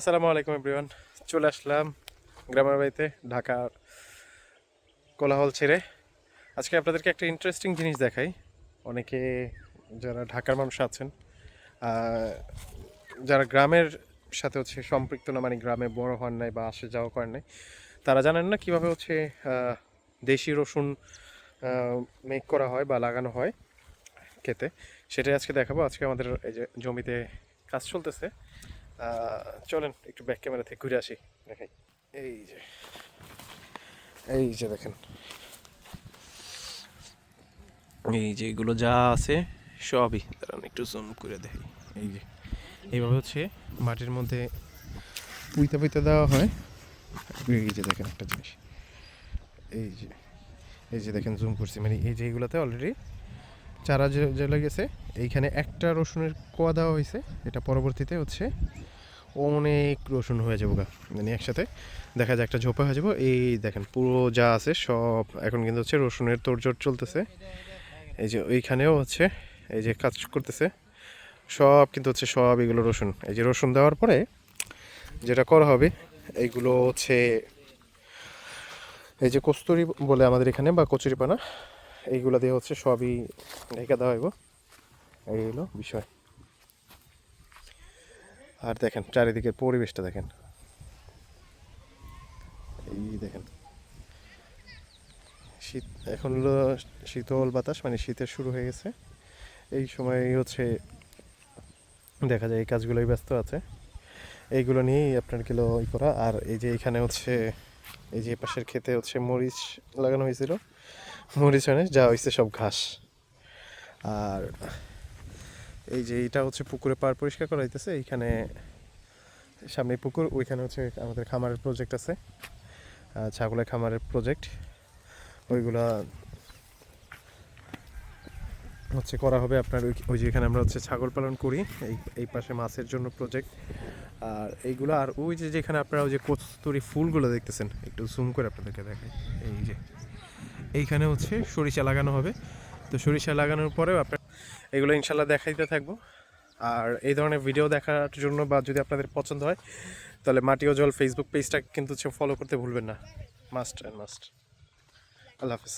আসসালামু আলাইকুম এভরিওয়ান চলে আসলাম গ্রামের বাড়িতে ঢাকার কোলাহল ছেড়ে। আজকে আপনাদেরকে একটা ইন্টারেস্টিং জিনিস দেখাই। অনেকে যারা ঢাকার মানুষ আছেন যারা গ্রামের সাথে হচ্ছে সম্পৃক্ত না মানে গ্রামে বড় হন নাই বা আসে যাওয়া করেন নাই, তারা জানেন না কীভাবে হচ্ছে দেশি রসুন মেক করা হয় বা লাগানো হয় খেতে। সেটাই আজকে দেখাবো। আজকে আমাদের এই যে জমিতে কাজ চলতেছে। চলেন, একটু ব্যাক ক্যামেরা থেকে ঘুরে আসি, দেখাই। এই যে এই যে দেখেন। এই যে এগুলো যা আছে, সবই। দাঁড়ান, একটু জুম করে দেখি এই যে, এইভাবে হচ্ছে মাটির মধ্যে পুইতে পুইতে দেওয়া হয়। এই যে দেখেন একটা জিনিস। এই যে এই যে দেখেন জুম করছি। মানে এই যে এইগুলোতে অলরেডি চারা যে লেগেছে এইখানে একটা রসুনের কোয়া দেওয়া হয়েছে। এটা পরবর্তীতে হচ্ছে অনেক রসুন হয়ে যাব গা। মানে একসাথে। দেখা যায় একটা ঝোপা হয়ে যাব। এই দেখেন, পুরো যা আছে সব এখন কিন্তু হচ্ছে রসুনের তোড়জোড় চলতেছে। এই যে ওইখানেও হচ্ছে এই যে কাজ করতেছে। সব কিন্তু হচ্ছে সব এগুলো রসুন। এই যে রসুন দেওয়ার পরে যেটা করা হবে, এইগুলো হচ্ছে এই যে কস্তুরি বলে আমাদের এখানে বা কচুরিপানা, এইগুলো দিয়ে হচ্ছে সবই ঢেকে দেওয়া হইব। এই হলো বিষয়। আর দেখেন, চারিদিকের পরিবেশটা দেখেন। এই দেখেন। শীত, এখন হলো শীতল বাতাস মানে শীতের শুরু হয়ে গেছে। এই সময় হচ্ছে দেখা যায় এই কাজগুলোই ব্যস্ত আছে। এইগুলো নিয়েই আপনার কিলো ই করা। আর এই যে এখানে হচ্ছে, এই যে পাশের ক্ষেতে হচ্ছে মরিচ লাগানো হয়েছিল। মরিচ মানে যা হয়েছে সব ঘাস। আর এই যে এটা হচ্ছে পুকুরে পার পরিষ্কার করা হইতেছে, এইখানে সামনে পুকুর, ওইখানে হচ্ছে আমাদের খামারের প্রজেক্ট আছে। ছাগলের খামারের প্রজেক্ট ওইগুলা হচ্ছে করা হবে আপনার ওই যে এখানে আমরা হচ্ছে ছাগল পালন করি, এই এই পাশে মাছের জন্য প্রজেক্ট আর এইগুলো, আর ওই যে যেখানে আপনারা ওই যে কস্তুরি ফুলগুলো দেখতেছেন, একটু জুম করে আপনাদেরকে দেখাই। এই যে, এইখানে হচ্ছে সরিষা লাগানো হবে। তো সরিষা লাগানোর পরেও আপনার এগুলো ইনশাল্লাহ দেখাইতে থাকব। আর এই ধরনের ভিডিও দেখার জন্য বা যদি আপনাদের পছন্দ হয়, তাহলে মাটি ও জল ফেসবুক পেজটা কিন্তু ফলো করতে ভুলবেন না। মাস্ট অ্যান্ড মাস্ট আল্লাহ হাফিজ।